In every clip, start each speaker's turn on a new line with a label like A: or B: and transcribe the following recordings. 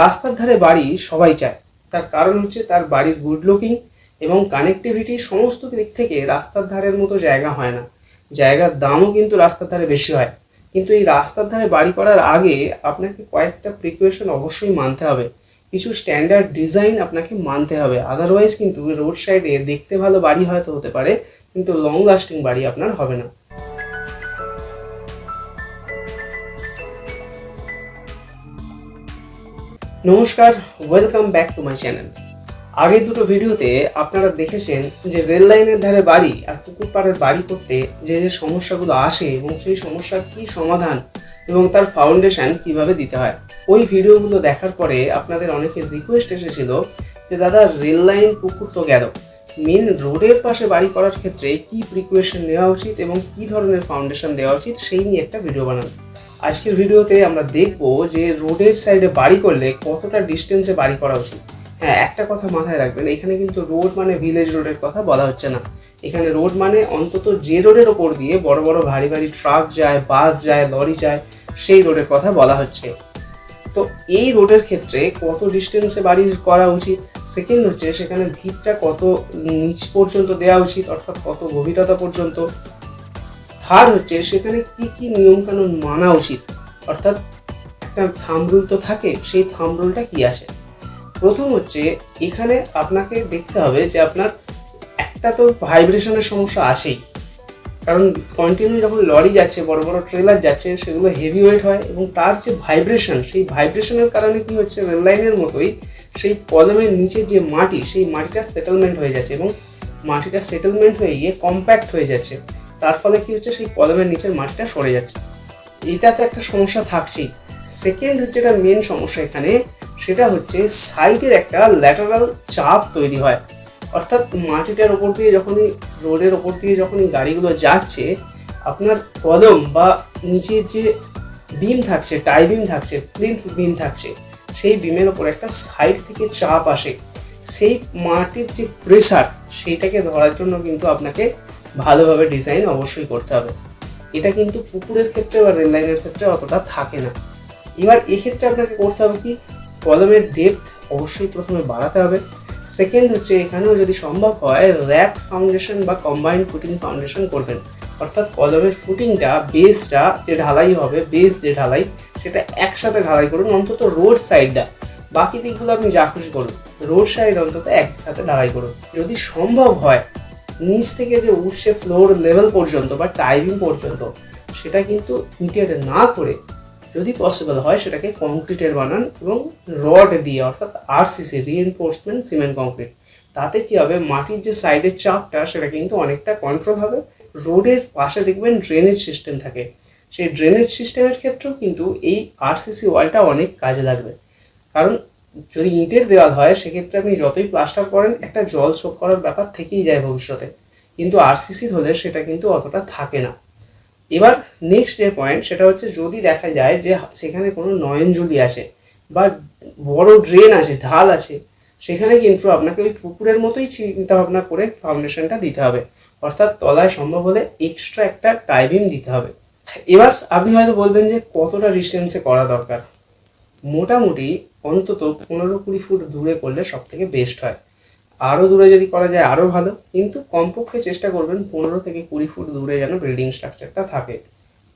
A: রাস্তার ধারে বাড়ি সবাই চায়। তার কারণ হচ্ছে তার বাড়ির গুড লুকিং এবং কানেক্টিভিটি সমস্ত দিক থেকে রাস্তার ধারের মতো জায়গা হয় না। জায়গার দামও কিন্তু রাস্তার ধারে বেশি হয়। কিন্তু এই রাস্তার ধারে বাড়ি করার আগে আপনাকে কয়েকটা প্রিকুয়েশন অবশ্যই মানতে হবে। কিছু স্ট্যান্ডার্ড ডিজাইন আপনাকে মানতে হবে। আদারওয়াইজ কিন্তু রোড সাইডে দেখতে ভালো বাড়ি হয়তো হতে পারে, কিন্তু লং লাস্টিং বাড়ি আপনার হবে না। নমস্কার welcome back to my channel আগের দুটো ভিডিওতে আপনারা দেখেছেন যে রেল লাইনের ধারে বাড়ি আর পুকুর পাড়ের বাড়ি করতে যে যে সমস্যাগুলো আসে এবং সেই সমস্যার কী সমাধান এবং তার ফাউন্ডেশন কীভাবে দিতে হয়, ওই ভিডিওগুলো দেখার পরে আপনাদের অনেকের রিকোয়েস্ট এসেছিল যে, দাদা, রেল লাইন পুকুর তো গেল। মেন রোডের পাশে বাড়ি করার ক্ষেত্রে কি প্রিকুয়েশন নেওয়া উচিত এবং কি ধরনের ফাউন্ডেশন দেওয়া উচিত? সেই নিয়ে একটা ভিডিও বানান। আজকের ভিডিওতে আমরা দেখব যে রোডের সাইডে বাড়ি করলে কতটা ডিস্টেন্সে বাড়ি করা উচিত। হ্যাঁ একটা কথা মাথায় রাখবেন, এখানে কিন্তু রোড মানে ভিলেজ রোডের কথা বলা হচ্ছে না। এখানে রোড মানে অন্তত যে রোডের ওপর দিয়ে বড় বড় ভারী ভারী ট্রাক যায় বাস যায় লরি যায়, সেই রোডের কথা বলা হচ্ছে। তো এই রোডের ক্ষেত্রে কত ডিস্টেন্সে বাড়ি করা উচিত? সেকেন্ড হচ্ছে, সেখানে ভিতটা কত নিচ পর্যন্ত দেওয়া উচিত, অর্থাৎ কত গভীরতা পর্যন্ত? থার্ড হচ্ছে, সেখানে কি কি নিয়মকানুন মানা উচিত? অর্থাৎ থাম রুল তো থাকে, সেই থাম রুলটা কি আছে প্রথম হচ্ছে, এখানে আপনাকে দেখতে হবে যে আপনার একটা তো ভাইব্রেশনের সমস্যা আছেই। কারণ কন্টিনিউ যখন লরি যাচ্ছে, বড় বড় ট্রেলার যাচ্ছে, সেগুলো হেভি ওয়েট হয় এবং তার যে ভাইব্রেশন সেই ভাইব্রেশনের কারণে কি হচ্ছে রেল লাইনের মতোই সেই কদমের নিচে যে মাটি, সেই মাটিটা সেটেলমেন্ট হয়ে যাচ্ছে এবং মাটিটা সেটেলমেন্ট হয়ে গিয়ে কম্প্যাক্ট হয়ে যাচ্ছে। তার ফলে কি হচ্ছে? সেই কলমের নিচের মাটিটা সরে যাচ্ছে। এটা তো একটা সমস্যা থাকছেই। সেকেন্ড হচ্ছে এটা মেন সমস্যা এখানে, সেটা হচ্ছে সাইডের একটা ল্যাটারাল চাপ তৈরি হয়। অর্থাৎ মাটিটার ওপর দিয়ে যখনই, রোডের ওপর দিয়ে যখনই গাড়িগুলো যাচ্ছে, আপনার কলম বা নিচের যে বিম থাকছে টাই বিম থাকছে ফ্লিন্ট বিম থাকছে, সেই বিমের ওপর একটা সাইড থেকে চাপ আসে। সেই মাটির যে প্রেসার সেইটাকে ধরার জন্য কিন্তু আপনাকে ভালোভাবে ডিজাইন অবশ্যই করতে হবে। এটা কিন্তু পুকুরের ক্ষেত্রে বা রেল লাইনের ক্ষেত্রে অতটা থাকে না। এবার এক্ষেত্রে আপনাকে করতে হবে কি? কলমের ডেপথ অবশ্যই প্রথমে বাড়াতে হবে। সেকেন্ড হচ্ছে এখানেও যদি সম্ভব হয় র্যাপ ফাউন্ডেশন বা কম্বাইন্ড ফুটিং ফাউন্ডেশন করবেন। অর্থাৎ কলমের ফুটিংটা বেসটা যে ঢালাই হবে বেস যে ঢালাই, সেটা একসাথে ঢালাই করুন, অন্তত রোড সাইডটা বাকি দিকগুলো আপনি যা খুশি করুন রোড সাইড অন্তত একসাথে ঢালাই করুন। যদি সম্ভব হয় নিচ থেকে যে উঠছে ফ্লোর লেভেল পর্যন্ত বা টাইমিং পর্যন্ত, সেটা কিন্তু ইটের না করে যদি পসিবল হয় সেটাকে কংক্রিটের বানান এবং রড দিয়ে অর্থাৎ আরসিসি রিএনফোর্সমেন্ট সিমেন্ট কংক্রিট তাতে কি হবে? মাটির যে সাইডের চাপটা, সেটা কিন্তু অনেকটা কন্ট্রোল হবে। রোডের পাশে দেখবেন ড্রেনেজ সিস্টেম থাকে। সেই ড্রেনেজ সিস্টেমের ক্ষেত্রেও কিন্তু এই আরসিসি ওয়ালটা অনেক কাজে লাগবে। কারণ যদি ইটের দেওয়াল হয়, সেক্ষেত্রে আপনি যতই প্লাস্টার করেন, একটা জল শোক করার ব্যাপার থেকেই যায় ভবিষ্যতে। কিন্তু আরসিসির হলে সেটা কিন্তু অতটা থাকে না। এবার নেক্সট যে পয়েন্ট সেটা হচ্ছে যদি দেখা যায় যে সেখানে কোনো নয়নজলি আছে বা বড় ড্রেন আছে, ঢাল আছে, সেখানে কিন্তু আপনাকে ওই পুকুরের মতোই চিন্তা ভাবনা করে ফাউন্ডেশনটা দিতে হবে। অর্থাৎ তলায় সম্ভব হলে এক্সট্রা একটা টাইবিম দিতে হবে। এবার আপনি হয়তো বলবেন যে কতটা ডিস্টেন্সে করা দরকার। মোটামুটি অন্তত পনেরো কুড়ি ফুট দূরে করলে সব থেকে বেস্ট হয়। আরও দূরে যদি করা যায় আরও ভালো, কিন্তু কমপক্ষে চেষ্টা করবেন পনেরো থেকে কুড়ি ফুট দূরে যেন বিল্ডিং স্ট্রাকচারটা থাকে।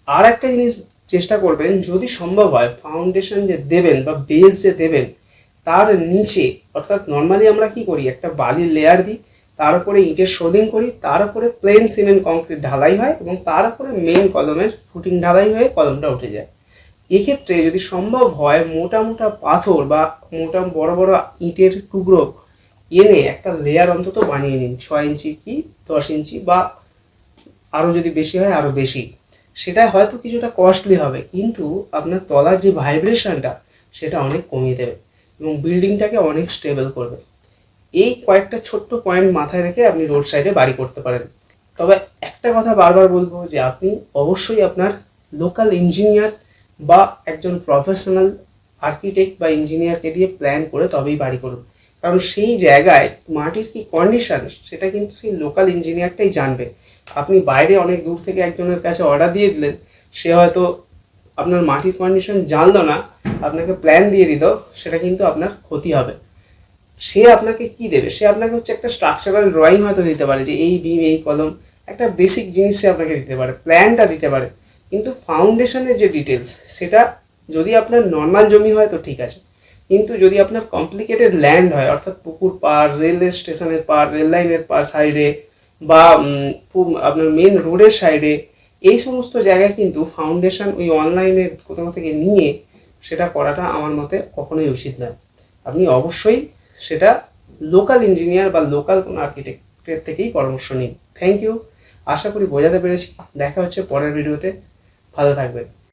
A: আর একটা জিনিস চেষ্টা করবেন, যদি সম্ভব হয় ফাউন্ডেশন যে দেবেন বা বেস যে দেবেন, তার নিচে, অর্থাৎ নর্মালি আমরা কি করি, একটা বালির লেয়ার দিই, তার উপরে ইটের শোধিং করি, তার উপরে প্লেন সিমেন্ট কংক্রিট ঢালাই হয় এবং তার উপরে মেন কলমের ফুটিং ঢালাই হয়ে কলমটা উঠে যায়। এক্ষেত্রে যদি সম্ভব হয় মোটা মোটা পাথর বা মোটা বড় বড় ইটের টুকরো এনে একটা লেয়ার অন্তত বানিয়ে নিন। ছয় ইঞ্চি কি, দশ ইঞ্চি বা আরও যদি বেশি হয় আরও বেশি। সেটা হয়তো কিছুটা কস্টলি হবে, কিন্তু আপনার তলার যে ভাইব্রেশনটা সেটা অনেক কমিয়ে দেবে এবং বিল্ডিংটাকে অনেক স্টেবল করবে। এই কয়েকটা ছোট্ট পয়েন্ট মাথায় রেখে আপনি রোড সাইডে বাড়ি করতে পারেন। তবে একটা কথা বারবার বলব যে আপনি অবশ্যই আপনার লোকাল ইঞ্জিনিয়ার বা একজন প্রফেশনাল আর্কিটেক্ট বা ইঞ্জিনিয়ারকে দিয়ে প্ল্যান করে তবেই বাড়ি করুন। কারণ সেই জায়গায় মাটির কি কন্ডিশন সেটা কিন্তু সেই লোকাল ইঞ্জিনিয়ারটাই জানবে। আপনি বাইরে অনেক দূর থেকে একজনের কাছে অর্ডার দিয়ে দিলেন, সে হয়তো আপনার মাটির কন্ডিশন জানলো না, আপনাকে প্ল্যান দিয়ে দিল, সেটা কিন্তু আপনার ক্ষতি হবে। সে আপনাকে কি দেবে? সে আপনাকে হচ্ছে একটা স্ট্রাকচারাল ড্রয়িং হয়তো দিতে পারে যে এই বিম, এই কলম, একটা বেসিক জিনিস সে আপনাকে দিতে পারে প্ল্যানটা দিতে পারে। কিন্তু ফাউন্ডেশনের যে ডিটেলস সেটা যদি আপনার নর্মাল জমি হয় তো ঠিক আছে। কিন্তু যদি আপনার কমপ্লিকেটেড ল্যান্ড হয়, অর্থাৎ পুকুর পার রেলওয়ে স্টেশনের পার রেল লাইনের পার সাইডে বা আপনার মেন রোডের সাইডে এই সমস্ত জায়গায় কিন্তু ফাউন্ডেশন ওই অনলাইনে কোথাও থেকে নিয়ে সেটা করাটা আমার মতে কখনোই উচিত নয় আপনি অবশ্যই সেটা লোকাল ইঞ্জিনিয়ার বা লোকাল কোনো আর্কিটেক্টের থেকেই পরামর্শ নিন। থ্যাংক ইউ আশা করি বোঝাতে পেরেছি। দেখা হচ্ছে পরের ভিডিওতে ভালো থাকবেন